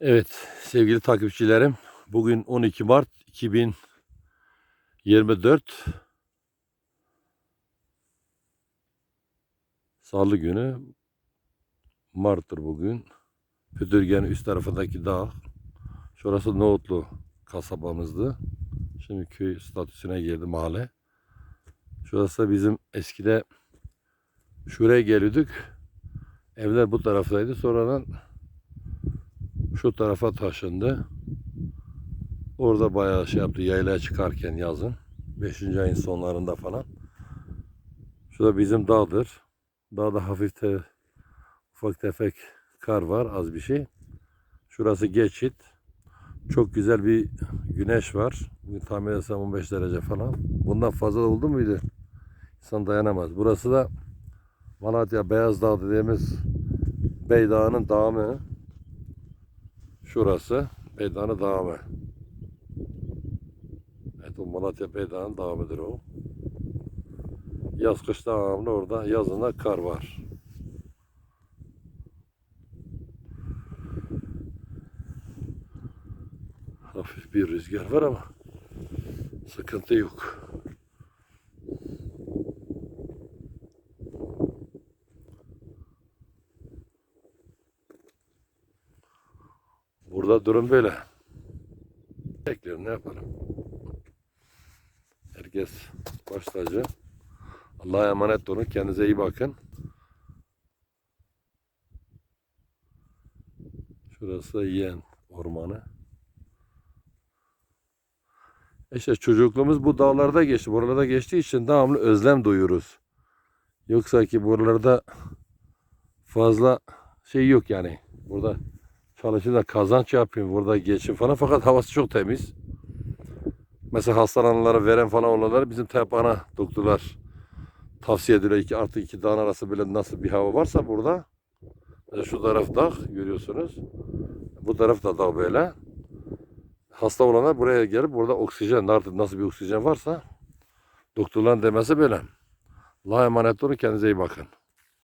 Evet sevgili takipçilerim bugün 12 Mart 2024 Salı günü Mart'tır bugün. Pütürgen'in üst tarafındaki dağ. Şurası Nohutlu kasabamızdı. Şimdi köy statüsüne girdi mahalle. Şurası bizim eskide şuraya geliyorduk. Evler bu taraftaydı. Sonradan şu tarafa taşındı. Orada bayağı şey yaptı yaylaya çıkarken yazın. 5. ayın sonlarında falan. Şu da bizim dağdır. Dağda hafif te, ufak tefek kar var az bir şey. Şurası geçit. Çok güzel bir güneş var. Bugün tahmin etsem 15 derece falan. Bundan fazla oldu muydu? İnsan dayanamaz. Burası da Malatya Beyaz Dağ dediğimiz Beydağ'ın dağımı. Şurası Beydağ'ın dağımı. Evet o Malatya Beydağ'ın dağımıdır o. Yaz kış devamlı orada yazında kar var. Hafif bir rüzgar var ama sıkıntı yok. Burada durum böyle. Bekliyorum ne yapalım. Herkes baş. Allah'a emanet olun. Kendinize iyi bakın. Şurası yiyen ormanı. İşte çocukluğumuz bu dağlarda geçti. Buralarda geçtiği için devamlı özlem duyuyoruz. Yoksa ki buralarda fazla şey yok yani. Burada çalışayım da kazanç yapayım. Burada geçin falan. Fakat havası çok temiz. Mesela hastalananlara veren falan olanlara bizim tepana doktorlar tavsiye ediyor. İki, artı iki dağın arası böyle nasıl bir hava varsa burada. Mesela şu taraf dağ görüyorsunuz. Bu taraf da dağ böyle. Hasta olanlar buraya gelip burada oksijen artık nasıl bir oksijen varsa doktorların demesi böyle. Allah'a emanet olun kendinize iyi bakın.